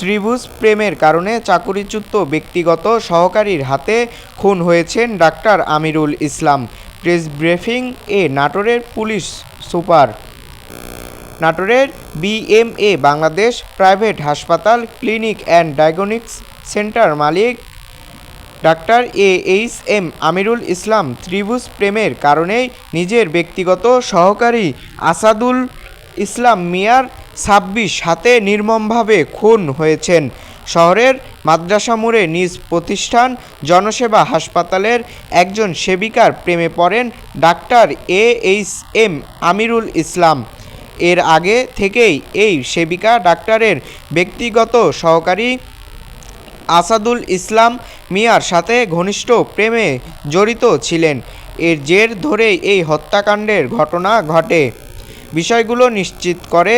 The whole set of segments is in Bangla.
ত্রিভুজ প্রেমের কারণে চাকুরিচ্যুত ব্যক্তিগত সহকারীর হাতে খুন হয়েছেন doctor Amirul Islam. Press briefing এ নাটোরের পুলিশ সুপার। নাটোরের বিএমএ বাংলাদেশ প্রাইভেট হাসপাতাল clinic and diagnostics centre Malik doctor A H M Amirul Islam ত্রিভুজ প্রেমের কারণেই নিজের ব্যক্তিগত সহকারী আসাদুল ইসলাম মিয়ার ছাব্বিশ হাতে নির্মমভাবে খুন হয়েছেন। শহরের মাদ্রাসা মোড়ে নিজ প্রতিষ্ঠান জনসেবা হাসপাতালের একজন সেবিকার প্রেমে পড়েন doctor A H M Amirul Islam. এর আগে থেকেই এই সেবিকা ডাক্তারের ব্যক্তিগত সহকারী আসাদুল ইসলাম মিয়ার সাথে ঘনিষ্ঠ প্রেমে জড়িত ছিলেন। এর জের ধরেই এই হত্যাকাণ্ডের ঘটনা ঘটে। বিষয়গুলো নিশ্চিত করে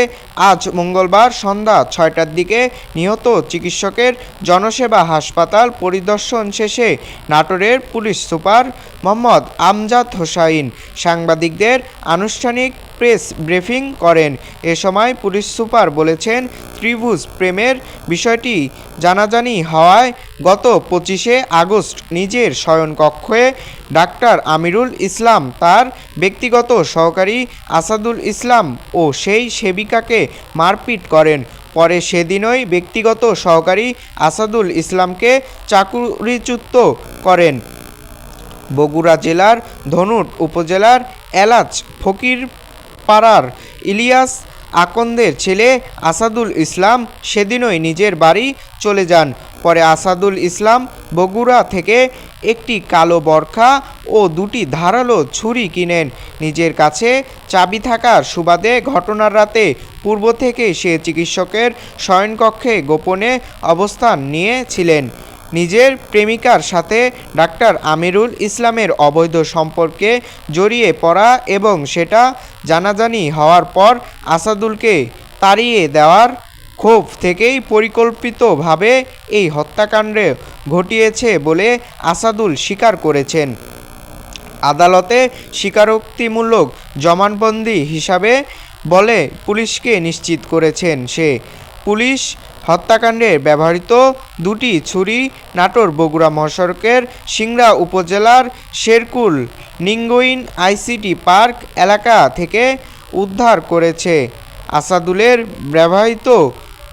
আজ মঙ্গলবার সন্ধ্যা ছয়টার দিকে নিহত চিকিৎসকের জনসেবা হাসপাতাল পরিদর্শন শেষে নাটোরের পুলিশ সুপার মোহাম্মদ আমজাদ হোসাইন সাংবাদিকদের আনুষ্ঠানিক প্রেস ব্রিফিং করেন। এ সময় পুলিশ সুপার বলেছেন, ত্রিভুজ প্রেমের বিষয়টি জানাজানি হওয়ায় গত পঁচিশে আগস্ট নিজের শয়নকক্ষে ডাক্তার আমিরুল ইসলাম তার ব্যক্তিগত সহকারী আসাদুল ইসলাম ও সেই সেবিকাকে মারপিট করেন। পরে সেদিনই ব্যক্তিগত সহকারী আসাদুল ইসলামকে চাকুরিচ্যুত করেন। বগুড়া জেলার ধনুট উপজেলার এলাচ ফকিরপাড়ার ইলিয়াস আকন্দের ছেলে আসাদুল ইসলাম সেদিনই নিজের বাড়ি চলে যান। পরে আসাদুল ইসলাম বগুড়া থেকে একটি কালো বরখা ও দুটি ধারালো ছুরি কিনেন। নিজের কাছে চাবি থাকার সুবাদে ঘটনার রাতে পূর্ব থেকে সে চিকিৎসকের শয়নকক্ষে গোপনে অবস্থান নিয়েছিলেন। নিজের প্রেমিকার সাথে ডাক্তার আমিরুল ইসলামের অবৈধ সম্পর্কে জড়িয়ে পড়া এবং সেটা জানাজানি হওয়ার পর আসাদুলকে তাড়িয়ে দেওয়ার ক্ষোভ থেকেই পরিকল্পিতভাবে এই হত্যাকাণ্ডে ঘটিয়েছে বলে আসাদুল স্বীকার করেছেন। আদালতে স্বীকারোক্তিমূলক জমানবন্দি হিসাবে বলে পুলিশকে নিশ্চিত করেছেন সে। পুলিশ হত্যাকাণ্ডে ব্যবহৃত দুটি ছুরি নাটোর বগুড়া মহাসড়কের সিংড়া উপজেলার শেরকুল নিঙ্গইন আইসিটি পার্ক এলাকা থেকে উদ্ধার করেছে। আসাদুলের ব্যবহৃত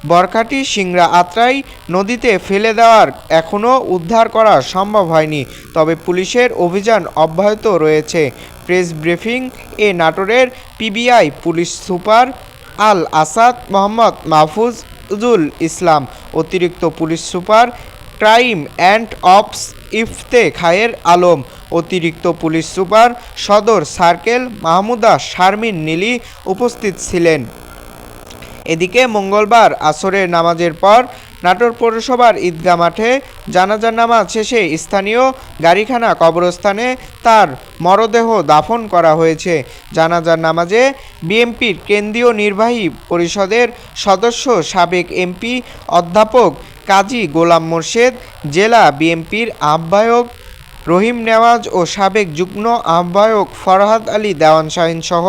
বরখাটি সিংড়া আত্রাই নদীতে ফেলে দেওয়ার এখনও উদ্ধার করা সম্ভব হয়নি। তবে পুলিশের অভিযান অব্যাহত রয়েছে। প্রেস ব্রিফিং এ নাটোরের PBI police super Al Asad Mohammad Mahfuzul Islam, অতিরিক্ত police super crime and ops Ifte Khayer Alam, অতিরিক্ত পুলিশ সুপার সদর সার্কেল মাহমুদা শারমিন নীলি উপস্থিত ছিলেন। এদিকে মঙ্গলবার আসরের নামাজের পর নাটোর পৌরসভার ঈদগাহ মাঠে জানাজার নামাজ শেষে স্থানীয় গাড়িখানা কবরস্থানে তার মরদেহ দাফন করা হয়েছে। জানাজার নামাজে বিএমপির কেন্দ্রীয় নির্বাহী পরিষদের সদস্য সাবেক এমপি অধ্যাপক কাজী গোলাম মোর্শেদ, জেলা বিএমপির আহ্বায়ক রহিম নেওয়াজ ও সাবেক যুগ্ম আহ্বায়ক ফরহাদ আলী দেওয়ান শাহিন সহ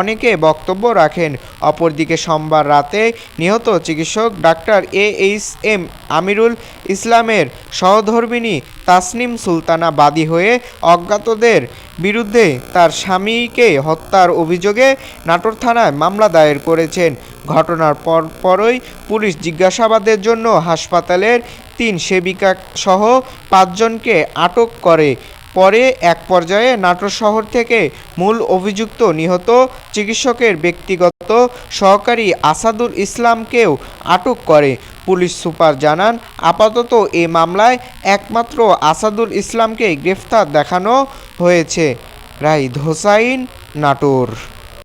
অনেকে বক্তব্য রাখেন। অপরদিকে সোমবার রাতে নিহত চিকিৎসক doctor A H M Amirul ইসলামের সহধর্মিণী তাসনিম সুলতানা বাদী হয়ে অজ্ঞাতদের বিরুদ্ধে তার স্বামীকে হত্যার অভিযোগে নাটোর থানায় মামলা দায়ের করেছেন। ঘটনার পর পরই পুলিশ জিজ্ঞাসাবাদের জন্য হাসপাতালের তিন সেবিকা সহ পাঁচজনকে আটক করে। পরে এক পর্যায়ে নাটোর শহর থেকে মূল অভিযুক্ত নিহত চিকিৎসকের ব্যক্তিগত সহকারী আসাদুল ইসলামকেও আটক করে। পুলিশ সুপার জানান, আপাতত এ মামলায় একমাত্র আসাদুল ইসলামকে গ্রেফতার দেখানো হয়েছে। রাইদ হোসাইন, নাটোর।